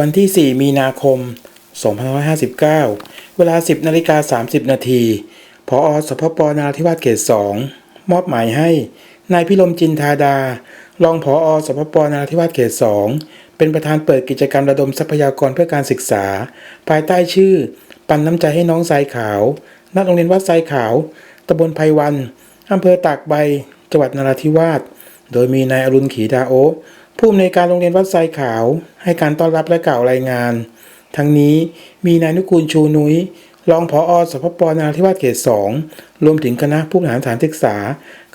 วันที่ 4 มีนาคม 2559 เวลา 10นาฬิกา30 นาทีพอสพปนาราธิวาสเขต 2 มอบหมายให้ นายพิรมจินทาดา รองผอสพปนาราธิวาสเขต 2 เป็นประธานเปิดกิจกรรมระดมทรัพยากรเพื่อการศึกษา ภายใต้ชื่อ ปันน้ำใจให้น้องทรายขาว ณ โรงเรียนวัดทรายขาว ตำบลไพวัน อำเภอตากใบ จังหวัดนราธิวาส โดยมีนายอรุณขีดาโอ ผู้อำนวยการโรงเรียนวัดทรายขาว ให้การต้อนรับและกล่าวรายงาน ทั้งนี้มีนายนุกูลชูนุ้ยรองผออสพปนาธิวาสเขต2รวมถึงคณะผู้บริหารสถานศึกษา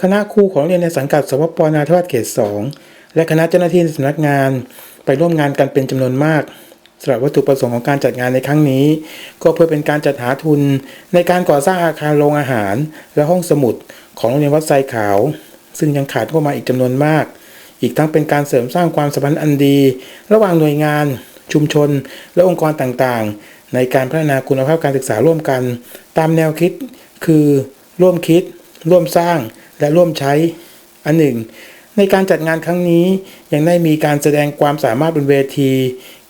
คณะครูของเรียนในสังกัดสพปนาธิวาสเขต2และคณะเจ้าหน้าที่สำนักงานไปร่วมงานกันเป็นจำนวนมากสำหรับวัตถุประสงค์ของการจัดงานในครั้งนี้ ก็เพื่อเป็นการจัดหาทุน ในการก่อสร้างอาคารโรงอาหาร และห้องสมุดของโรงเรียนวัดทรายขาว ซึ่งยังขาดงบประมาอีกจำนวนมาก อีกทั้งเป็นการเสริมสร้างความสัมพันธ์อันดี ระหว่างหน่วยงาน ชุมชน และองค์กรต่างๆ ในการพัฒนาคุณภาพการศึกษาร่วมกัน ตามแนวคิดคือ ร่วมคิด ร่วมสร้างและร่วมใช้ อันหนึ่งในการจัดงานครั้งนี้ยังได้มีการแสดงความสามารถบนเวที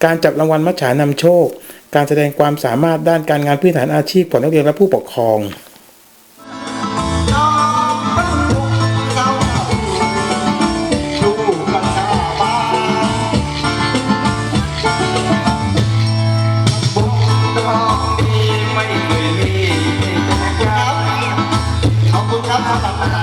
การจับรางวัลมัจฉานำโชค การแสดงความสามารถด้านการงานพื้นฐานอาชีพของนักเรียนและผู้ปกครอง 好好好好。好